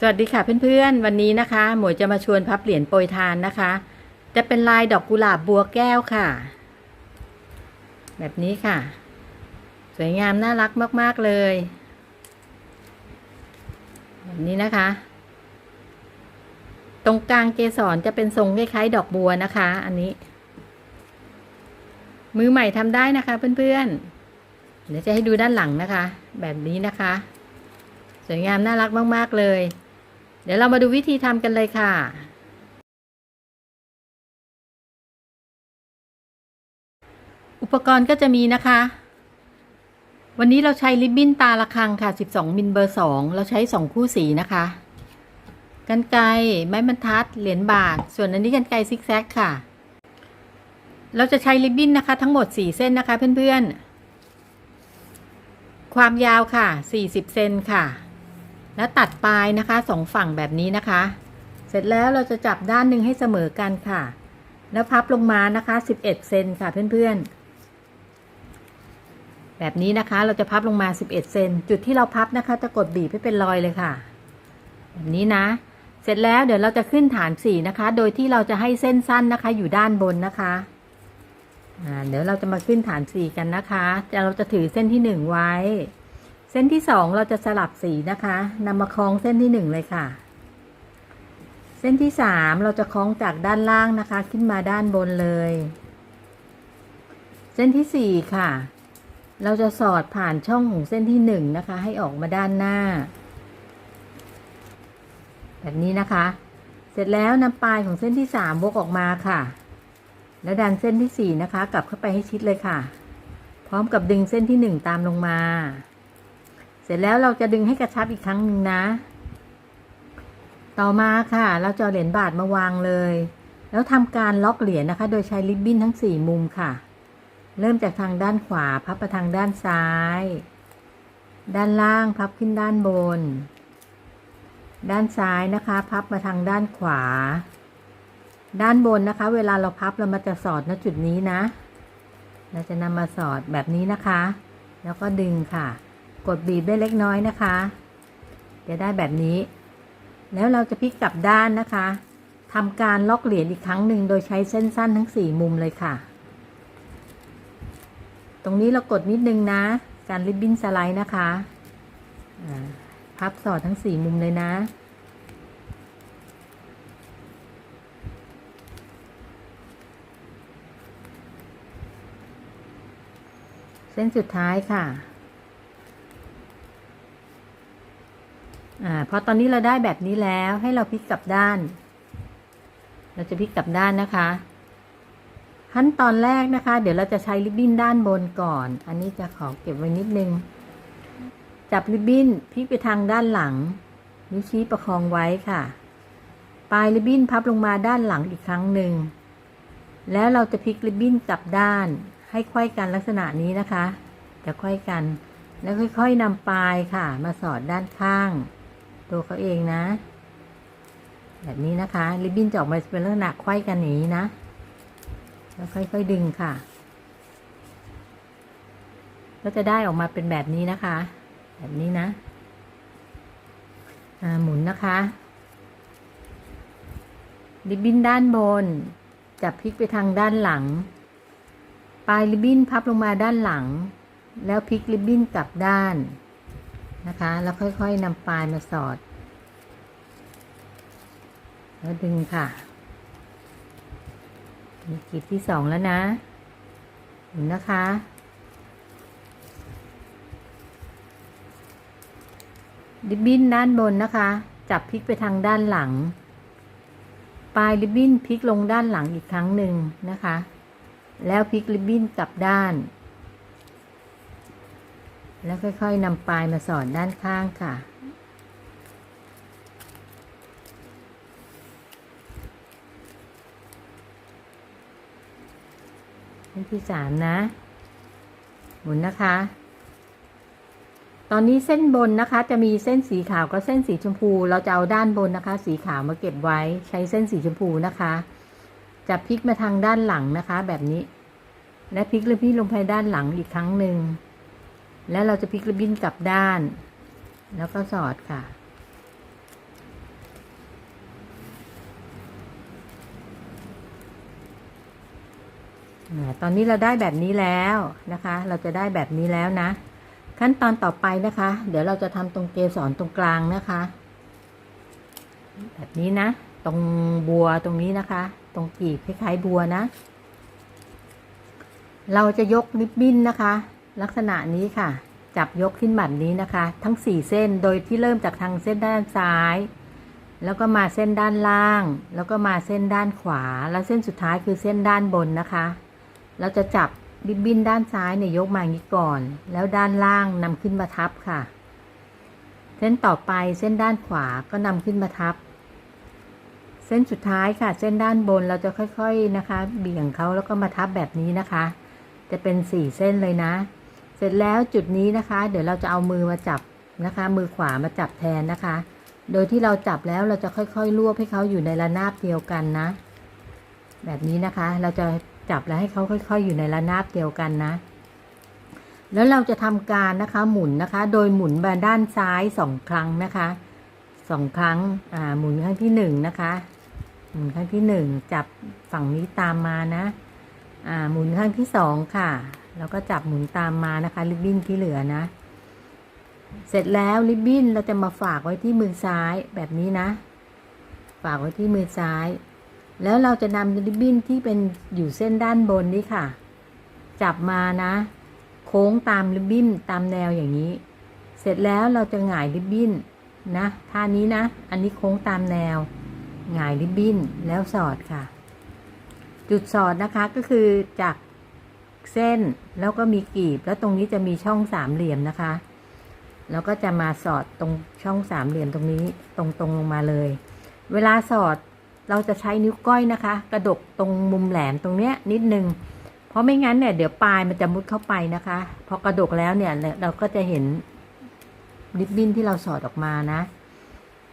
สวัสดีค่ะเพื่อนๆ วันนี้นะคะ หมวยจะมาชวนพับเหรียญโปรยทานนะคะ จะเป็นลายดอกกุหลาบบัวแก้วค่ะ แบบนี้ค่ะ สวยงามน่ารักมากๆเลย แบบนี้นะคะ ตรงกลางเกสรจะเป็นทรงคล้ายๆดอกบัวนะคะ อันนี้ มือใหม่ทำได้นะคะเพื่อนๆ เดี๋ยวจะให้ดูด้านหลังนะคะ แบบนี้นะคะสวยงามน่ารักมาก ๆ เลย เดี๋ยวเรามาดูวิธีทำกันเลยค่ะ อุปกรณ์ก็จะมีนะคะ วันนี้เราใช้ริบบิ้นตาละคังค่ะ 12 มิลเบอร์ 2 เราใช้ 2 คู่สีนะคะกันไกรไม้บรรทัด เหรียญบาท ส่วนอันนี้กันไกรซิกแซกค่ะ เราจะใช้ริบบิ้นนะคะ ทั้งหมด 4 เส้นนะคะเพื่อนๆ ความยาวค่ะ 40 เซนค่ะ แล้วตัดปลายนะคะสองฝั่งแบบนี้นะคะ เสร็จแล้วเราจะจับด้านหนึ่งให้เสมอกันค่ะ แล้วพับลงมานะคะ 11 เซนค่ะเพื่อนๆ แบบนี้นะคะเราจะพับลงมา 11 เซนจุดที่เราพับนะคะ จะกดบีบให้เป็นรอยเลยค่ะ แบบนี้นะ เสร็จแล้วเดี๋ยวเราจะขึ้นฐานสีนะคะ โดยที่เราจะให้เส้นสั้นนะคะ อยู่ด้านบนนะคะอ่าเดี๋ยวเราจะมาขึ้นฐานสีกันนะคะจะเราจะถือเส้นที่หนึ่งไว้ เส้นที่สองเราจะสลับสีนะคะนำมาคล้องเส้นที่หนึ่งเลยค่ะ เส้นที่สามเราจะคล้องจากด้านล่างนะคะ ขึ้นมาด้านบนเลย เส้นที่สี่ค่ะ เราจะสอดผ่านช่องของเส้นที่หนึ่งนะคะ ให้ออกมาด้านหน้า แบบนี้นะคะ เสร็จแล้วนำปลายของเส้นที่สามวกออกมาค่ะ แล้วดันเส้นที่สี่นะคะ กลับเข้าไปให้ชิดเลยค่ะ พร้อมกับดึงเส้นที่หนึ่งตามลงมา สร็จแล้วเราจะดึงให้กระชับอีกครั้งหนึ่งนะ ต่อมาค่ะ เราจะเาเหรียญบาทมาวางเลย แล้วทำการล็อกเหรียญนะคะ โดยใช้ริบบิ้นทั้งสี่มุมค่ะ เริ่มจากทางด้านขวาพับไปทางด้านซ้าย ด้านล่างพับขึ้นด้านบน ด้านซ้ายนะคะ พับมาทางด้านขวา ด้านบนนะคะ เวลาเราพับเรามาจะสอดณจุดนี้นะ เราจะนำมาสอดแบบนี้นะคะ แล้วก็ดึงค่ะ กดบีบได้เล็กน้อยนะคะจะได้แบบนี้ แล้วเราจะพลิกกลับด้านนะคะทำการล็อกเหรียญอีกครั้งหนึ่งโดยใช้เส้นสั้นทั้งสี่มุมเลยค่ะ ตรงนี้เรากดนิดนึงนะ การริบบิ้นสไลด์นะคะพับสอดทั้งสี่มุมเลยนะ เส้นสุดท้ายค่ะ อ่าพอตอนนี้เราได้แบบนี้แล้วให้เราพลิกกลับด้าน เราจะพลิกกลับด้านนะคะขั้นตอนแรกนะคะ เดี๋ยวเราจะใช้ริบบิ้นด้านบนก่อน อันนี้จะขอเก็บไว้นิดนึง จับริบบิ้นพลิกไปทางด้านหลัง นิ้วชี้ประคองไว้ค่ะ ปลายริบบิ้นพับลงมาด้านหลังอีกครั้งหนึ่ง แล้วเราจะพลิกริบบิ้นกลับด้าน ให้ไขว้กันลักษณะนี้นะคะ จะไขว้กัน แล้วค่อยๆนำปลายค่ะ มาสอดด้านข้าง ตัวเขาเองนะ แบบนี้นะคะ ริบบิ้นจะออกมาเป็นลักษณะไขว้กันอย่างนี้นะ แล้วค่อยๆดึงค่ะ ก็จะได้ออกมาเป็นแบบนี้นะคะ แบบนี้นะอ่าหมุนนะคะริบบิ้นด้านบน จับพลิกไปทางด้านหลัง ปลายริบบิ้นพับลงมาด้านหลัง แล้วพลิกริบบิ้นกลับด้าน นะคะ แล้วค่อยๆนำปลายมาสอด แล้วดึงค่ะ มีกลีบที่สองแล้วนะหมุนนะคะริบบิ้นด้านบนนะคะ จับพลิกไปทางด้านหลัง ปลายริบบิ้นพลิกลงด้านหลังอีกครั้งหนึ่งนะคะ แล้วพลิกริบบิ้นกลับด้าน แล้วค่อย ๆนำปลายมาสอดด้านข้างค่ะเส้นที่สามนะ หมุนนะคะ ตอนนี้เส้นบนนะคะจะมีเส้นสีขาวกับเส้นสีชมพู เราจะเอาด้านบนนะคะ สีขาวมาเก็บไว้ใช้เส้นสีชมพูนะคะจะพลิกมาทางด้านหลังนะคะ แบบนี้ และพลิกริบบิ้ลงไปด้านหลังอีกครั้งหนึ่ง แล้วเราจะพลิกริบบิ้นกลับด้าน แล้วก็สอดค่ะ ตอนนี้เราได้แบบนี้แล้วนะคะ เราจะได้แบบนี้แล้วนะ ขั้นตอนต่อไปนะคะ เดี๋ยวเราจะทำตรงเกสรตรงกลางนะคะ แบบนี้นะ ตรงบัวตรงนี้นะคะ ตรงกีบคล้ายๆบัวนะ เราจะยกริบบิ้นนะคะ ลักษณะนี้ค่ะ จับยกขึ้นแบบนี้นะคะ ทั้งสี่เส้นโดยที่เริ่มจากทางเส้นด้านซ้าย แล้วก็มาเส้นด้านล่าง แล้วก็มาเส้นด้านขวา แล้วเส้นสุดท้ายคือเส้นด้านบนนะคะ เราจะจับริบบิ้นด้านซ้ายเนี่ยยกมาอย่างนี้ก่อน แล้วด้านล่างนำขึ้นมาทับค่ะ เส้นต่อไปเส้นด้านขวาก็นำขึ้นมาทับ เส้นสุดท้ายค่ะ เส้นด้านบนเราจะค่อยๆนะคะ เบี่ยงเขาแล้วก็มาทับแบบนี้นะคะ จะเป็นสี่เส้นเลยนะ เสร็จแล้วจุดนี้นะคะ เดี๋ยวเราจะเอามือมาจับนะคะ มือขวามาจับแทนนะคะ โดยที่เราจับแล้วเราจะค่อยๆรวบให้เขาอยู่ในระนาบเดียวกันนะ แบบนี้นะคะ เราจะจับแล้วให้เขาค่อยๆ อยู่ในระนาบเดียวกันนะ แล้วเราจะทำการนะคะหมุนนะคะ โดยหมุนมาด้านซ้ายสองครั้งนะคะสองครั้งอ่าหมุนครั้งที่หนึ่งนะคะหมุนครั้งที่หนึ่งจับฝั่งนี้ตามมานะ อ่า หมุนครั้งที่สองค่ะ แล้วก็จับหมุนตามมานะคะริบบิ้นที่เหลือนะ เสร็จแล้วริบบิ้นเราจะมาฝากไว้ที่มือซ้ายแบบนี้นะ ฝากไว้ที่มือซ้าย แล้วเราจะนำริบบิ้นที่เป็นอยู่เส้นด้านบนนี้ค่ะ จับมานะ โค้งตามริบบิ้นตามแนวอย่างนี้ เสร็จแล้วเราจะหงายริบบิ้นนะท่านี้นะ อันนี้โค้งตามแนวหงายริบบิ้นแล้วสอดค่ะ จุดสอดนะคะก็คือจาก เส้นแล้วก็มีกีบ แล้วตรงนี้จะมีช่องสามเหลี่ยมนะคะ แล้วก็จะมาสอดตรงช่องสามเหลี่ยมตรงนี้ตรงตรงลงมาเลย เวลาสอดเราจะใช้นิ้วก้อยนะคะ กระดกตรงมุมแหลมตรงเนี้ยนิดนึง เพราะไม่งั้นเนี่ยเดี๋ยวปลายมันจะมุดเข้าไปนะคะ พอกระดกแล้วเนี่ยเราก็จะเห็นริบบิ้นที่เราสอดออกมานะ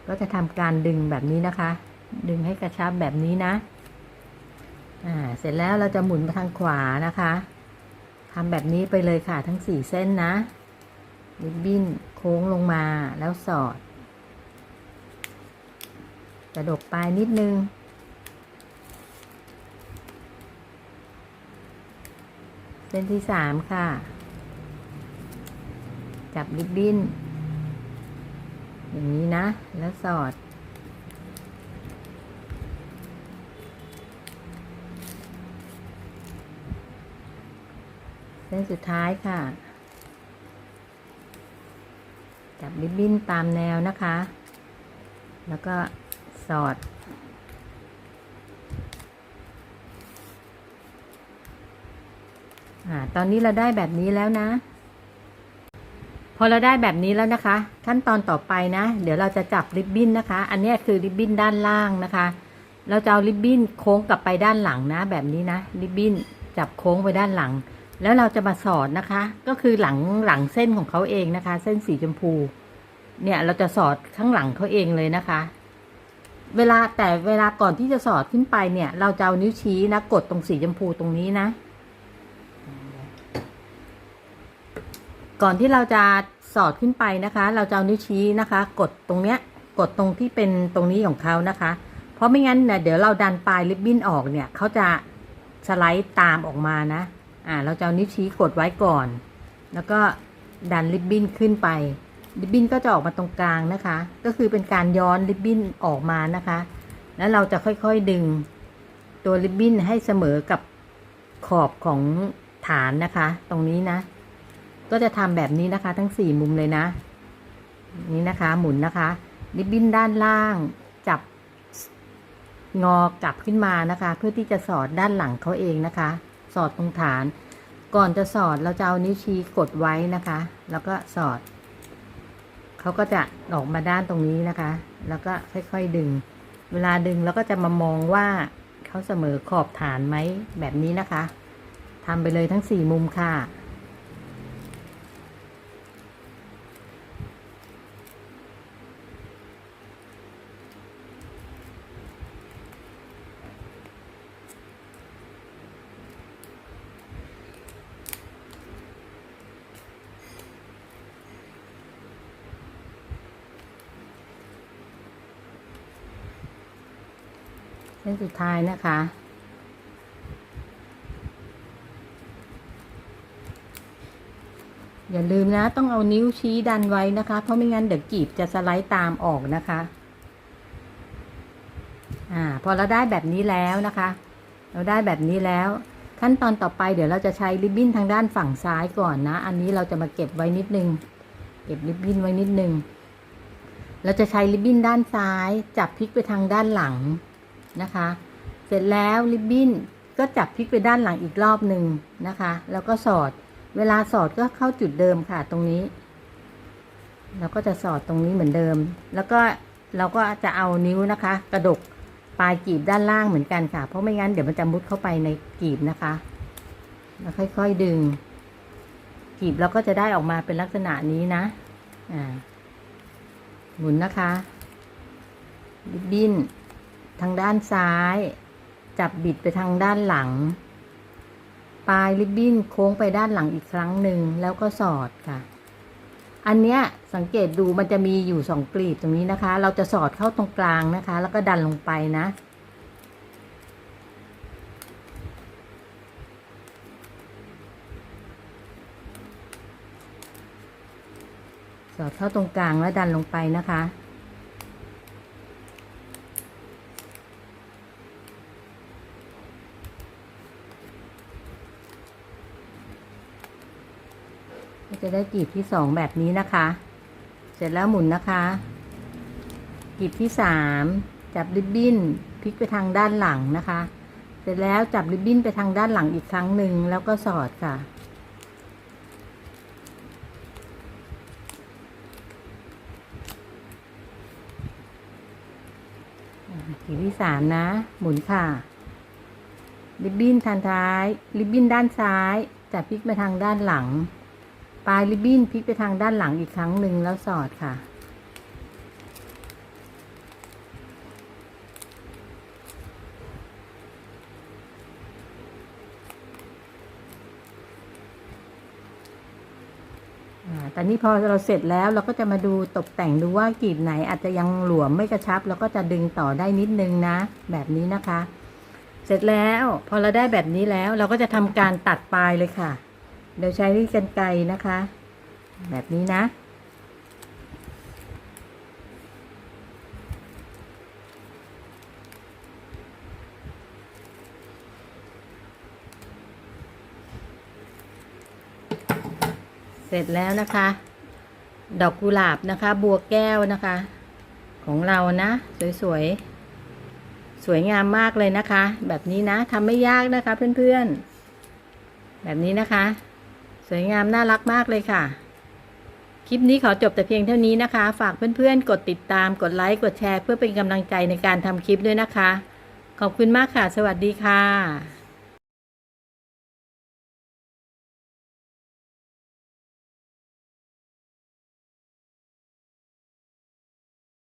ก็จะทำการดึงแบบนี้นะคะ ดึงให้กระชับแบบนี้นะ อ่า เสร็จแล้วเราจะหมุนมาทางขวานะคะ ทำแบบนี้ไปเลยค่ะทั้งสี่เส้นนะริบบิ้นโค้งลงมาแล้วสอดกระดกปลายนิดนึง เส้นที่สามค่ะ จับริบบิ้น อย่างนี้นะ แล้วสอด ส้นสุดท้ายค่ะ จับริบบิ้นตามแนวนะคะ แล้วก็สอด อ่า ตอนนี้เราได้แบบนี้แล้วนะ พอเราได้แบบนี้แล้วนะคะ ขั้นตอนต่อไปนะ เดี๋ยวเราจะจับริบบิ้นนะคะ อันนี้คือริบบิ้นด้านล่างนะคะ เราจะเอาริบบิ้นโค้งกลับไปด้านหลังนะ แบบนี้นะ ริบบิ้นจับโค้งไปด้านหลัง แล้วเราจะมาสอดนะคะ ก็คือหลังหลังเส้นของเขาเองนะคะ เส้นสีชมพู เนี่ยเราจะสอดข้างหลังเขาเองเลยนะคะ เวลาแต่เวลาก่อนที่จะสอดขึ้นไปเนี่ย เราจะเอานิ้วชี้นะกดตรงสีชมพูตรงนี้นะ ก่อนที่เราจะสอดขึ้นไปนะคะ เราจะเอานิ้วชี้นะคะ กดตรงเนี้ย กดตรงที่เป็นตรงนี้ของเขานะคะ เพราะไม่งั้นเนี่ยเดี๋ยวเราดันปลายริบบิ้นออกเนี่ยเขาจะสไลด์ตามออกมานะ อ่าเราจะเอานิ้วชี้กดไว้ก่อน แล้วก็ดันริบบิ้นขึ้นไป ริบบิ้นก็จะออกมาตรงกลางนะคะ ก็คือเป็นการย้อนริบบิ้นออกมานะคะ แล้วเราจะค่อยๆดึงตัวริบบิ้นให้เสมอกับขอบของฐานนะคะ ตรงนี้นะ ก็จะทำแบบนี้นะคะ ทั้งสี่มุมเลยนะ นี่นะคะหมุนนะคะ ริบบิ้นด้านล่างจับงอกลับขึ้นมานะคะ เพื่อที่จะสอดด้านหลังเขาเองนะคะ สอดตรงฐาน ก่อนจะสอดเราจะเอานิ้วชี้กดไว้นะคะ แล้วก็สอด เขาก็จะออกมาด้านตรงนี้นะคะ แล้วก็ค่อยๆดึง เวลาดึงเราก็จะมามองว่าเขาเสมอขอบฐานไหมแบบนี้นะคะทำไปเลยทั้งสี่มุมค่ะ เป็นสุดท้ายนะคะ อย่าลืมนะ ต้องเอานิ้วชี้ดันไว้นะคะ เพราะไม่งั้นเดี๋ยวกีบจะสไลด์ตามออกนะคะพอเราได้แบบนี้แล้วนะคะ เราได้แบบนี้แล้วขั้นตอนต่อไปเดี๋ยวเราจะใช้ริบบิ้นทางด้านฝั่งซ้ายก่อนนะ อันนี้เราจะมาเก็บไว้นิดนึง เก็บริบบิ้นไว้นิดนึง เราจะใช้ริบบิ้นด้านซ้าย จับพลิกไปทางด้านหลัง นะคะ เสร็จแล้วริบบิ้นก็จับพลิกไปด้านหลังอีกรอบหนึ่งนะคะ แล้วก็สอด เวลาสอดก็เข้าจุดเดิมค่ะตรงนี้ เราก็จะสอดตรงนี้เหมือนเดิม แล้วก็เราก็จะเอานิ้วนะคะ กระดกปลายกีบด้านล่างเหมือนกันค่ะ เพราะไม่งั้นเดี๋ยวมันจะมุดเข้าไปในกีบนะคะ แล้วค่อยๆดึง กีบเราก็จะได้ออกมาเป็นลักษณะนี้นะ อ่า หมุนนะคะริบบิ้น ทางด้านซ้าย จับบิดไปทางด้านหลัง ปลายริบบิ้นโค้งไปด้านหลังอีกครั้งหนึ่งแล้วก็สอดค่ะ อันเนี้ยสังเกตดูมันจะมีอยู่สองกลีบตรงนี้นะคะ เราจะสอดเข้าตรงกลางนะคะ แล้วก็ดันลงไปนะสอดเข้าตรงกลางแล้วดันลงไปนะคะ จะได้กีบที่สองแบบนี้นะคะ เสร็จแล้วหมุนนะคะกีบที่สามจับริบบิ้นพลิกไปทางด้านหลังนะคะ เสร็จแล้วจับริบบิ้นไปทางด้านหลังอีกครั้งหนึ่งแล้วก็สอดค่ะกีบที่สามนะ หมุนค่ะ ริบบิ้นทางท้าย ริบบิ้นด้านซ้ายจับพลิกไปทางด้านหลัง ปลายริบบิ้นพลิกไปทางด้านหลังอีกครั้งหนึ่งแล้วสอดค่ะอ่าตอนนี้พอเราเสร็จแล้วเราก็จะมาดูตกแต่งดูว่ากีบไหนอาจจะยังหลวมไม่กระชับ แล้วก็จะดึงต่อได้นิดนึงนะ แบบนี้นะคะ เสร็จแล้วพอเราได้แบบนี้แล้วเราก็จะทำการตัดปลายเลยค่ะ โดยใช้กรรไกรนะคะ แบบนี้นะ เสร็จแล้วนะคะ ดอกกุหลาบนะคะ บัวแก้วนะคะ ของเรานะ สวยๆ สวยงามมากเลยนะคะ แบบนี้นะทำไม่ยากนะคะเพื่อนๆ แบบนี้นะคะ สวยงามน่ารักมากเลยค่ะ คลิปนี้ขอจบแต่เพียงเท่านี้นะคะ ฝากเพื่อนๆ กดติดตาม กดไลค์ กดแชร์ เพื่อเป็นกำลังใจในการทำคลิปด้วยนะคะ ขอบคุณมากค่ะ สวัสดีค่ะ